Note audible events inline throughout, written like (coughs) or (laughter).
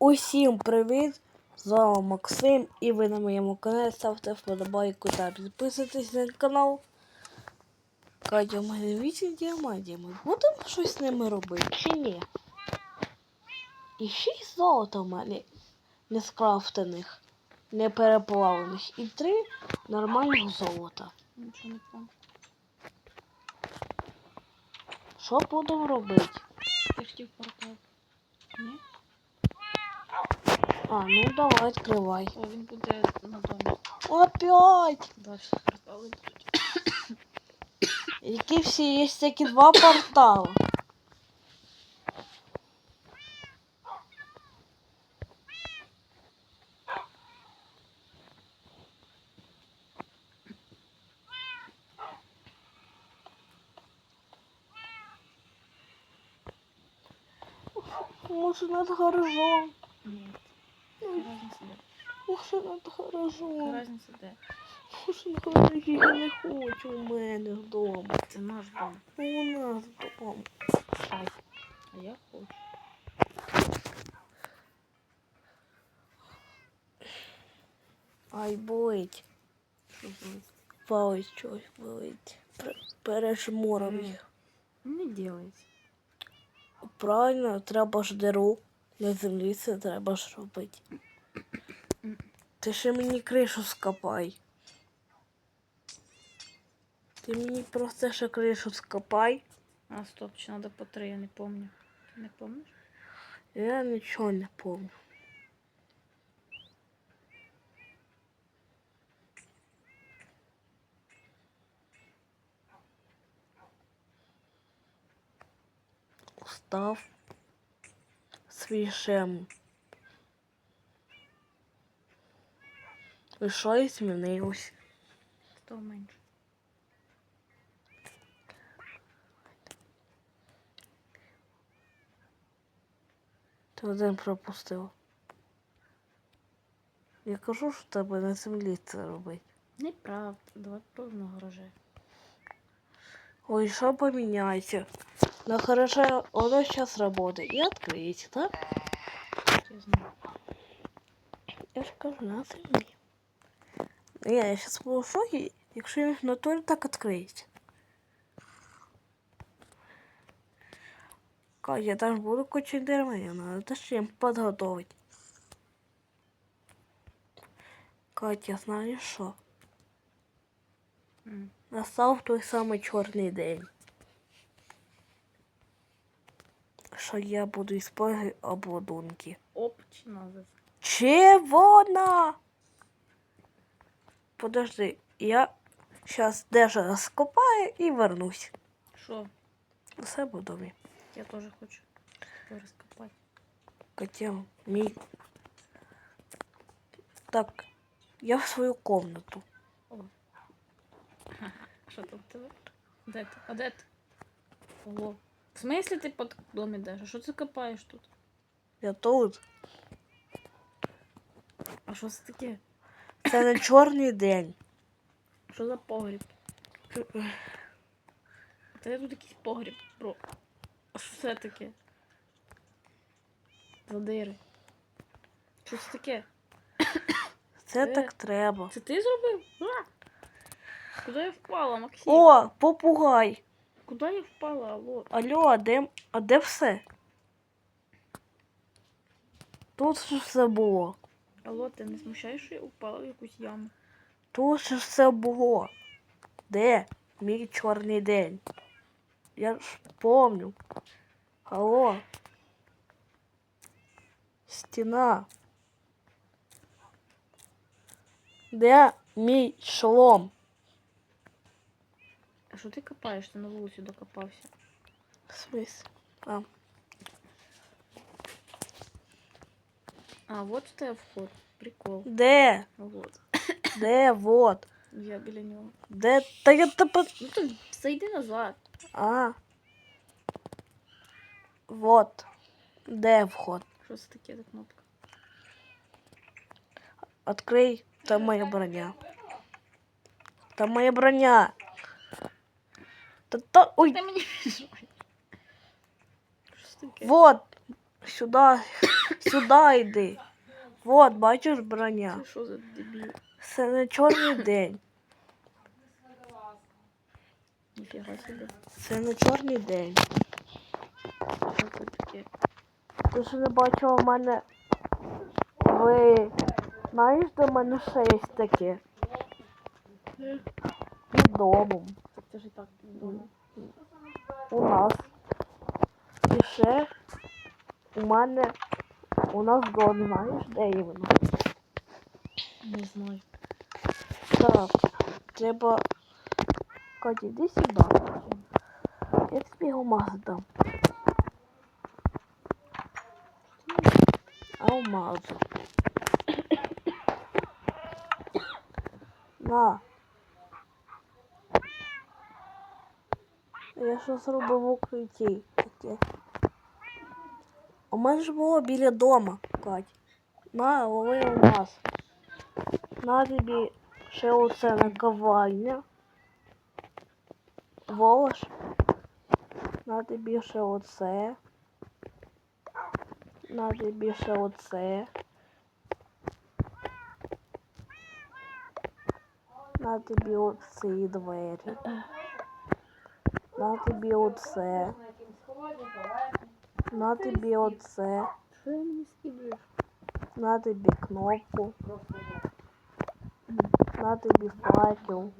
Усім привіт! З вами Максим і ви на моєму каналі ставте вподобайку та підписуйтесь на канал. Катя, 8 діамантів. Ми будемо щось з ними робити чи ні? І 6 золота в мене не скрафтених, не переплавлених. І 3 нормальних золота. Нічого не там. Що будемо робити? Ти хотів портал. Ні? А, ну давай відкривай. О, він буде на домі. Опять! Далі портали будуть. Які всі є такі два портали. Може над гаражом. Ні. Яка разниця де? Може над Яка гаражом. разниця де? Може на я не хочу у мене вдома. Це наш дом. У нас. Ай. А я хочу. Ай, болить. Що зробити? Палець щось болить. Пер- їх. Не делається. Правильно, треба ж диру. На землі це треба ж робити. Ти ще мені кришу скопай. Ти мені просто ще кришу скопай. А, стоп, чи треба по три, я не помню. Ти не помниш? Я нічого не помню. Устав свій шем. І що і змінилось? Сто менше. Ти один пропустив. Я кажу, що тебе на землі це робить. Неправда. Давай пробуємо на гараже. Ой, что поменяйте. На хорошо, оно сейчас работает. И открыть, да? Я знаю. Я ж кажу, на землі. Ні, я сейчас буду в шокі, якщо він в натурі так відкриється. Катя, я там буду кучу деревня, надо теж чим підготовити. Катя, знаєш що? М. Настав той самий чорний день. Що я буду использовать обладунки. Опчі назад. Червона! Подожди, я сейчас даже раскопаю и вернусь. Що? У себе в домі. Я теж хочу розкопати. Котел, мій. Так, я в свою комнату. Що тут тебе? Де ти? А де ти? Ого. В смислі ти під дом? А що ти копаєш тут? Я тут. А що це таке? Це не чорний день. Що за погріб? Та я тут якийсь погріб, бро. А що це таке? За дири. Що це таке? Це Е. так треба. Це ти зробив? А! Куди я впала, Максим? О, попугай. Куди я впала? Алло. Алло, а де, а де все? Тут ж все було. Алло, ти не смущаєш, що я упала в якусь яму? Тут же все було. Де мій чорний день? Я ж помню. Алло. Стіна. Де мій шолом? А що ти копаєш? Ти на вулицю докопався. Смис. А, А, вот в тебе вход. Прикол. де? Вот. Де? Вот. Я біля нього. Де? Та я тебе. Ну то зайди назад. А. Вот. Де вход? Що це таке за кнопка? Открий. Там моя броня. Там моя броня. Та та. Ой, Ти мені вот. Сюда. Сюди йди. Вот, бачиш броня. Це що за дебіл? Це не чорний день. Ніфіга собі. Це не чорний день. Що це таке? Ти ж не бачила в мене. Ви знаєш, де в мене ще є таке? Під домом. Так це ж і так. ну, У нас. І ще у мене у нас дом, знаєш, де іменно? Не знаю. Так, треба. Катя, іди сюди. Я тобі алмаз дам. Алмаз. (coughs) На. Я що зробив в укритті таке. У мене ж було біля дома, Кать. На, лови алмаз. На тобі ще оце наковальня. Волош. На тобі ще оце. На тобі ще оце. На тобі оці двері. На тобі оце. На тобі оце. Що? На тобі кнопку. На тобі факел.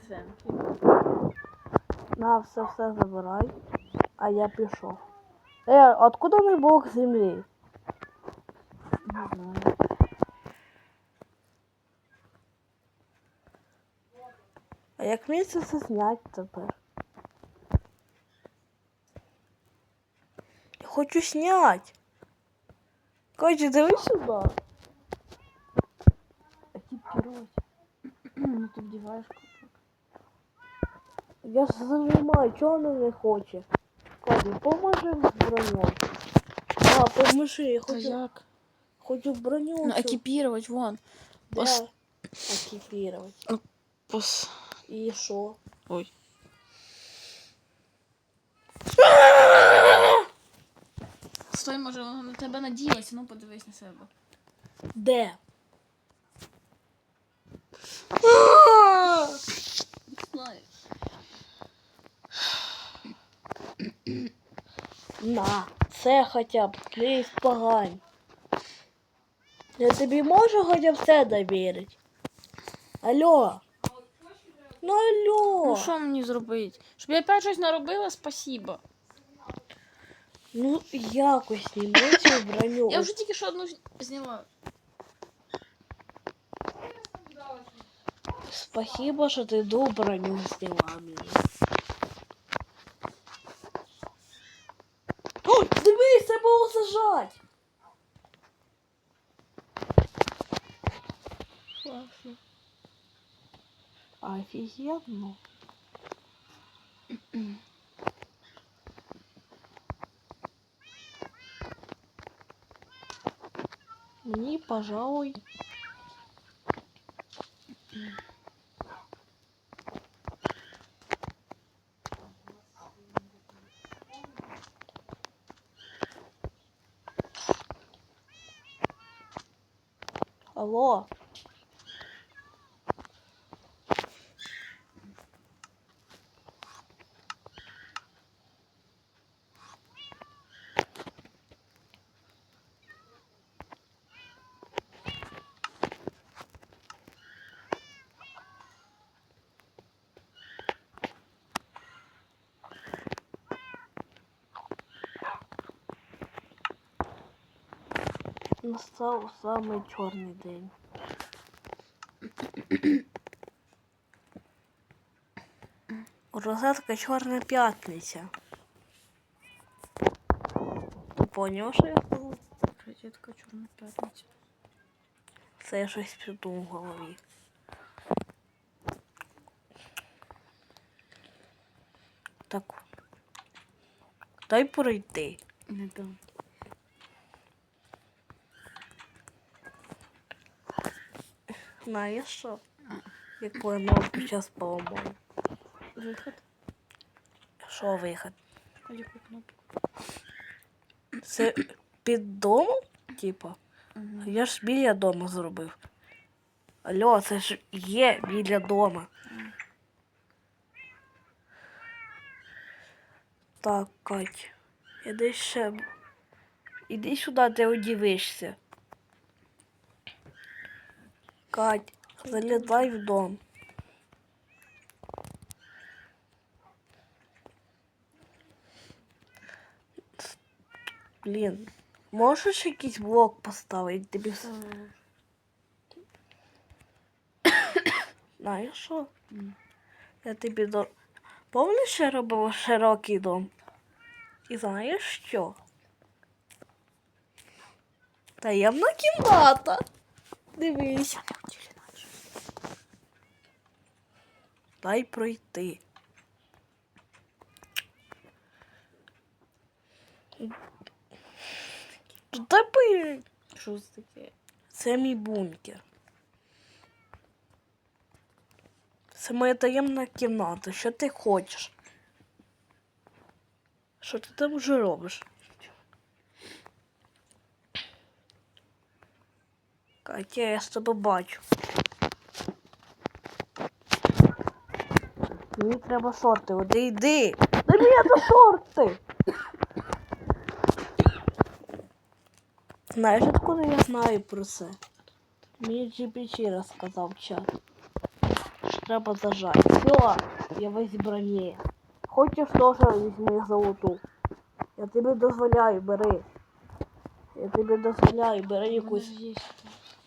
Все. На, все, все забирай. А я пішов. Е, откуда не блок землі? Не знаю. А як мені це все зняти тепер? Я хочу зняти. Катя, дивись сюди. Екіпірувати. Ну ти вдіваєш купок. Я ж зажимаю, чого вона не хоче? Катя, поможи з броню. А, поможи, я хочу, як? хочу броню. Ну екіпірувати, вон. Де? ос- Екіпірувати. Пос... І що? Ой. Стой, може, вона на тебе надіялася, ну подивись на себе. Де? Знаю. На, це хоча б не спогань. Я тобі можу хоча б це довірити? Алло. Ну алло. Ну що мені зробити? Щоб я опять щось наробила, спасибо. Ну якось зніми цю броню. Я вже тільки що одну з- зняла. Спасибо, що ти ду броню зняла мені. Офігенно. Мені, пожалуй. Алло. Настав самий чорний день. Розетка Чорна п'ятниця. Ти поняв, що я сказав? Розетка чорна п'ятниця. Це я щось придумав в голові. Так. Дай пройти. Не дам. Знаєш що? Яку я ножку зараз поламаю. Виход. Що вихід? Яку кнопку? Це під домом? Типа? Угу. Я ж біля дому зробив. Алло, це ж є біля дома. Так, Кать, іди ще. Іди сюди, ти одівишся. Кать, залізай в дом. Блін, можеш якийсь блок поставити? Тобі все Знаєш що? М. Я тобі до. Помниш, я робила широкий дом? І знаєш що? Таємна кімната. Дивись. Дай пройти. Дай пи- Що це таке? Це мій бункер. Це моя таємна кімната. Що ти хочеш? Що ти там вже робиш? Катя, я з тебе бачу. Мені треба шорти. Оди йди. Дай мені до шорти. Знаєш, откуда я знаю про це? Мені GPT розказав чат. Що треба зажати. Все, я весь броні. Хочеш теж візьми золоту. Я тобі дозволяю, бери. Я тобі дозволяю, бери якусь.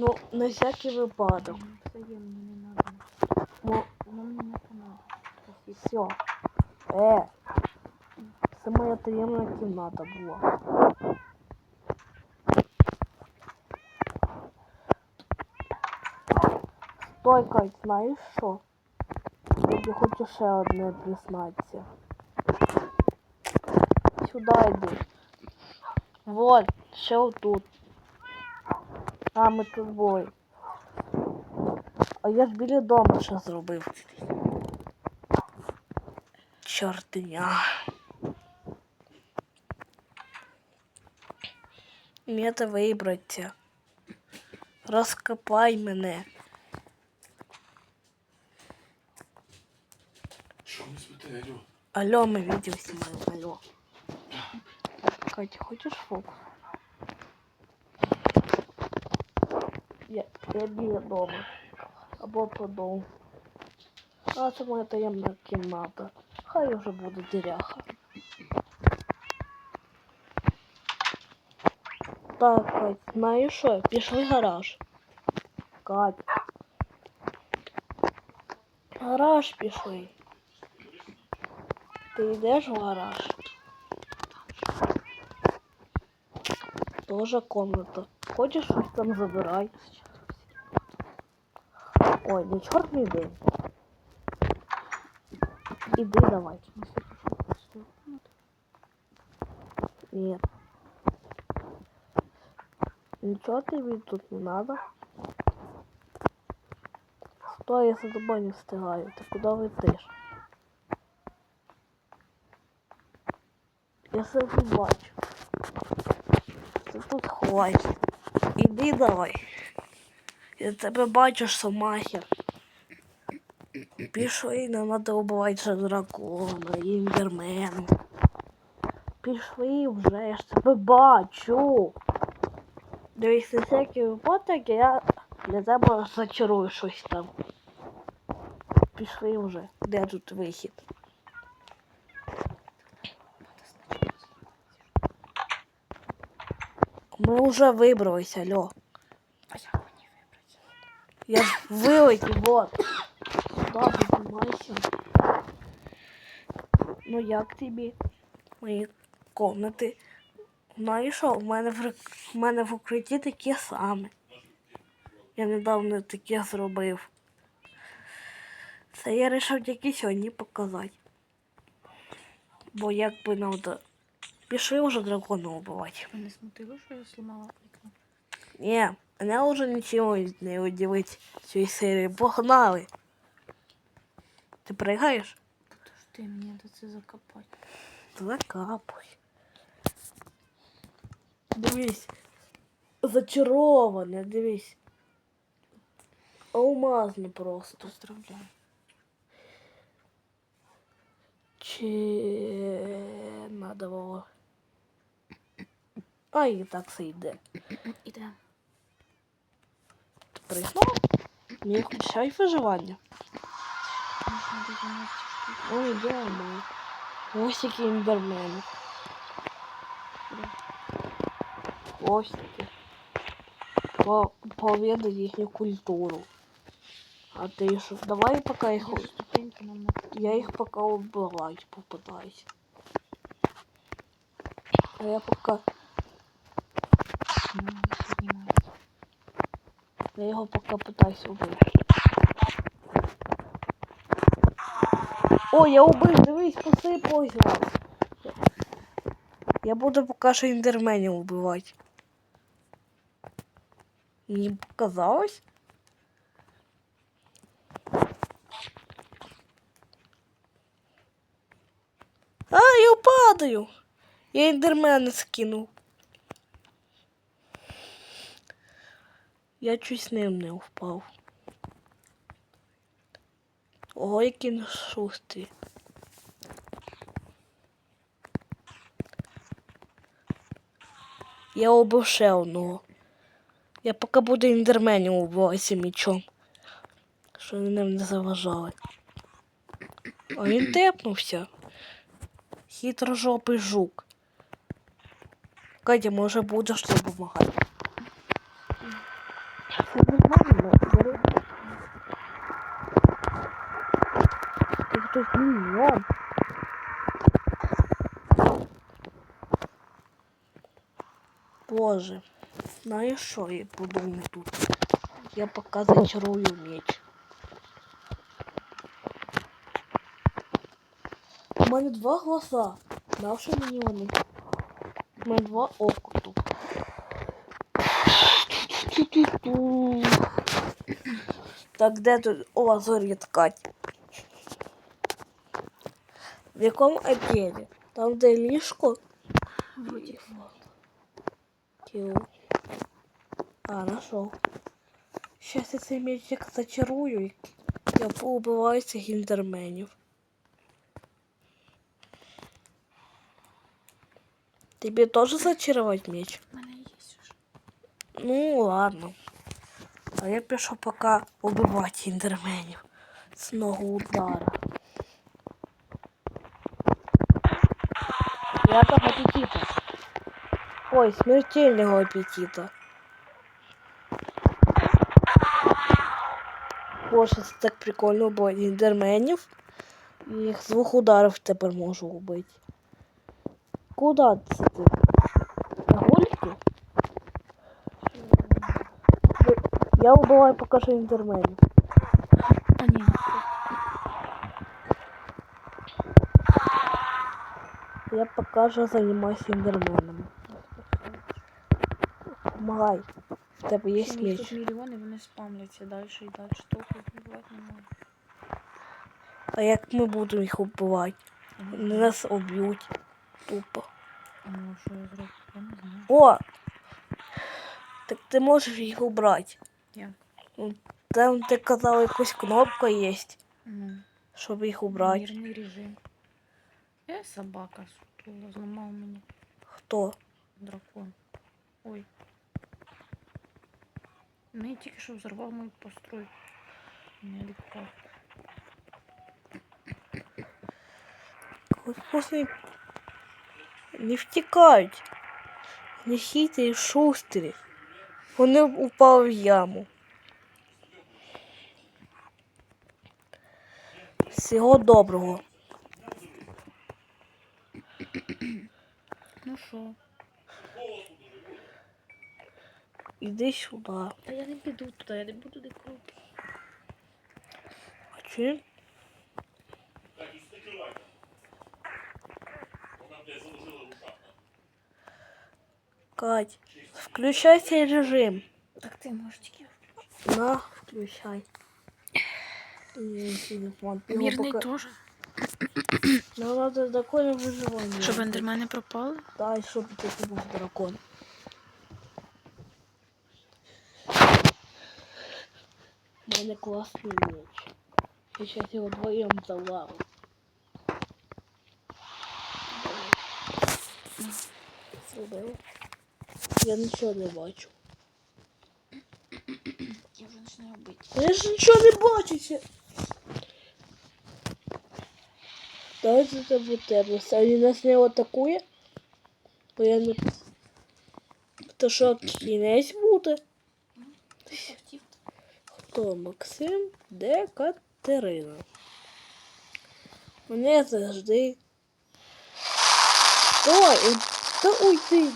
Ну, на всякий випадок. Взаємно не надо. Ну, Воно мені не понадобиться. все. Е. Це моя таємна кімната була. Стой, Кать, знаєш що? Я хочу ще одне признатися. Сюди йди. Вот, ще отут. А, ми тут були. А я ж біля дому ще зробив. Чортиня. Це вибраться. Розкопай мене. Що ми спите, алло? Алло, мы видео снимаем, алло. Катя, хочешь фокус? Я, я біля дома. Або по дому. А це моя таємна кімната. Хай уже буде діряха. Так, Кать, знаєш що? Пішли в гараж. Кать. Гараж пішли. Ти йдеш в гараж? Тоже комната. Хочеш щось там забирай. Ой, не чорний день. Іди давай. Ні. Нічого тобі тут не надо. Стой, я за тобою не встигаю. Ти куди летиш? Я тут бачу. Ти тут ховайся. Іди давай. Я тебе бачу, що махер. Пішли, нам убивати ще дракона, імбермена. Пішли вже, я ж тебе бачу. Дивись, на всякий випадок я для тебе зачарую щось там. Пішли вже. Де тут вихід? Ми вже вибралися, алло. А як мені вибрати? Я вилетів, вот. Сюда піднімайся. Ну як тобі? Мої комнати. Знаєш що, в мене в, в мене в укритті такі саме. Я недавно таке зробив. Це я вирішив тільки сьогодні показати. Бо як би нам до... Пішли вже дракона вбивати. Мене смутило, що я зламала вікно. Ні, Мене вже нічого не удивить в цій серії. Погнали. Ти пригаєш? Подожди, мені треба це закопати. Закапуй. Дивись. Зачароване, дивись. Алмазне просто. Поздравляю. Чи надо було. А і так все йде. Іде. Пригнув? Не включай виживання. Ой, дома. Ось які індермени. Ось такі. По- Поведай їхню культуру. А ти що? Давай поки їх. Я їх поки вбивати попитаюсь. А я поки. Ну, піднімається. Я його поки питаюсь убити. О, я убив, дивись, посипалось вас. Я буду поки що індерменів вбивати. Мені показалось. А, я падаю. Я індермена скинув. Я чуть ним не впав. Ого, який він шустрий. Я убив ще одного. Я поки буду індерменів убиватися мічом. Що вони нам не заважали. А він тепнувся. Хитрожопий жук. Катя, може будеш допомагати? Це нормально. бери. Тут мільйон. Боже, знаєш що я подумав тут? Я поки зачарую меч. У мене два глаза. Навши мені вони. У мене два ока тут. Так, де тут у вас ткать? В якому отделі? Там, де ліжко? Вроді. Кіл. А, нашов. Щас я цей м'ячик зачарую. і Я поубиваю цих гіндерменів. Тебе тоже зачаровать меч? Ну, ладно. А я пішов пока убивати індерменів. З ногу удара. Приятного аппетита. Ой, смертельного аппетита. Боже, це так прикольно убивати індерменів. Їх з двох ударів тепер можу убити. Куда це ти? На гольки? Я убиваю поки що індерменів. А ні. Я поки що займаюся індерменами. Помагай. У тебе є меч. тут мільйони, вони спамляться далі і далі. Толку вбивати не можна. А як ми будемо їх вбивати? Я Вони нас уб'ють. Тупо. Ну, що я зроблю? Я не знаю. О! Так ти можеш їх убрати. Як? Там ти казав, якась кнопка є, Ну, щоб їх убрати. мирний режим. Е, собака сутула, зламав мені Хто? дракон. Ой. Ну, я тільки що взорвав мою постройку. Не легко. Вкусний. Не втікають. Не хитрі, шустрі. Вони упали в яму. Всього доброго. що? Іди сюди. Та я не піду туди, я не буду ніколи. А чи? Кать, включай цей режим. Так ти можеш тільки включити. На, включай. Мій телефон. Його Мірний поки- теж. Нам надо драконів виживання. Щоб ендермени пропали. Та, і щоб ти був дракон. У мене класний меч. Я зараз його вдвоєм завалю. Зробила. Я нічого не бачу. Я вже починаю бити. Я ж нічого не бачу. ще. Давайте буде. А він нас не атакує? Бо я не... То що, кінець? Хто Максим, де Катерина? Мене завжди. Ой, та уйди.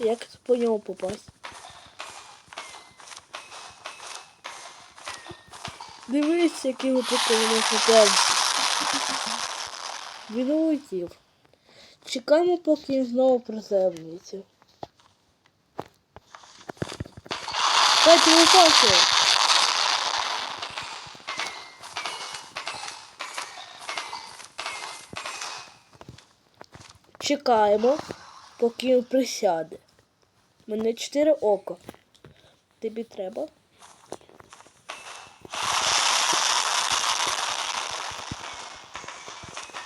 Як по ньому попасть? Дивись, який у нас. Він улетів. Чекаємо, поки він знову приземлюється. Катя, не. Чекаємо, поки він присяде. Мене чотири ока. Тобі треба?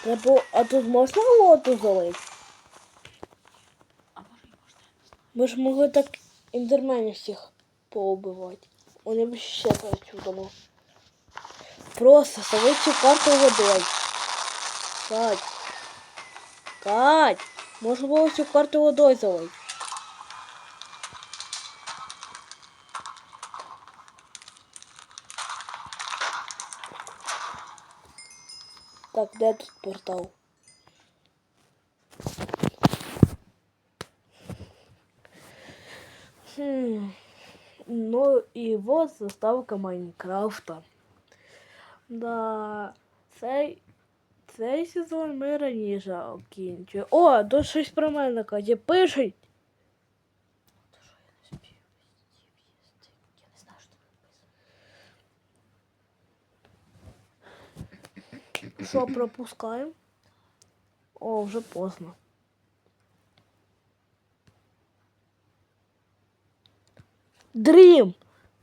Треба, а тут можна лоту залити? А може і можна. Ми ж могли так індерменів всіх поубивати. Вони б ще працювали. Просто залить карту водой. Кать. Кать. Можна було цю карту водой залити. Так, де тут портал? Хм. Ну і вот заставка Майнкрафта. Да, цей, цей сезон ми раніше окінчили. О, тут щось про мене каже, пишуть. То що я не спів їсти? Я не знаю, що там написано. Що пропускаємо? О, вже поздно. Дрім!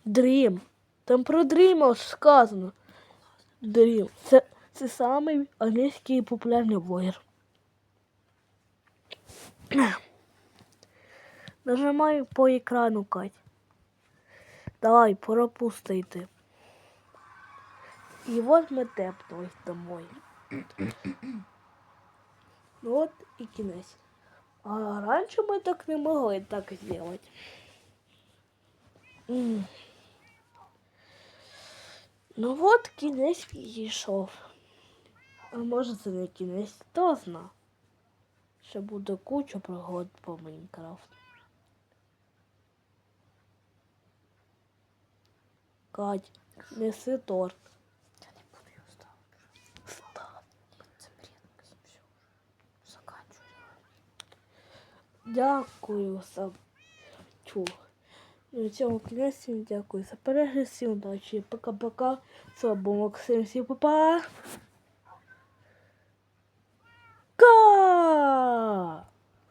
Дрім! Там про Дріма сказано. Дрім. Це, це самий англійський популярний блогер. Нажимаю по екрану, Кать. Давай, пропустити. И вот мы тепнулись домой. Ну вот и кінець. А раньше мы так не могли так сделать. Ну вот кінець підійшов. А може це не кінець, хто зна. Ще буде куча пригод по Майнкрафту. Кать, неси торт. Дякую за чу. На цьому кінець всім дякую за перегляд, всім удачі. Пока-пока. З вами був Максим, всім па-па. Ка!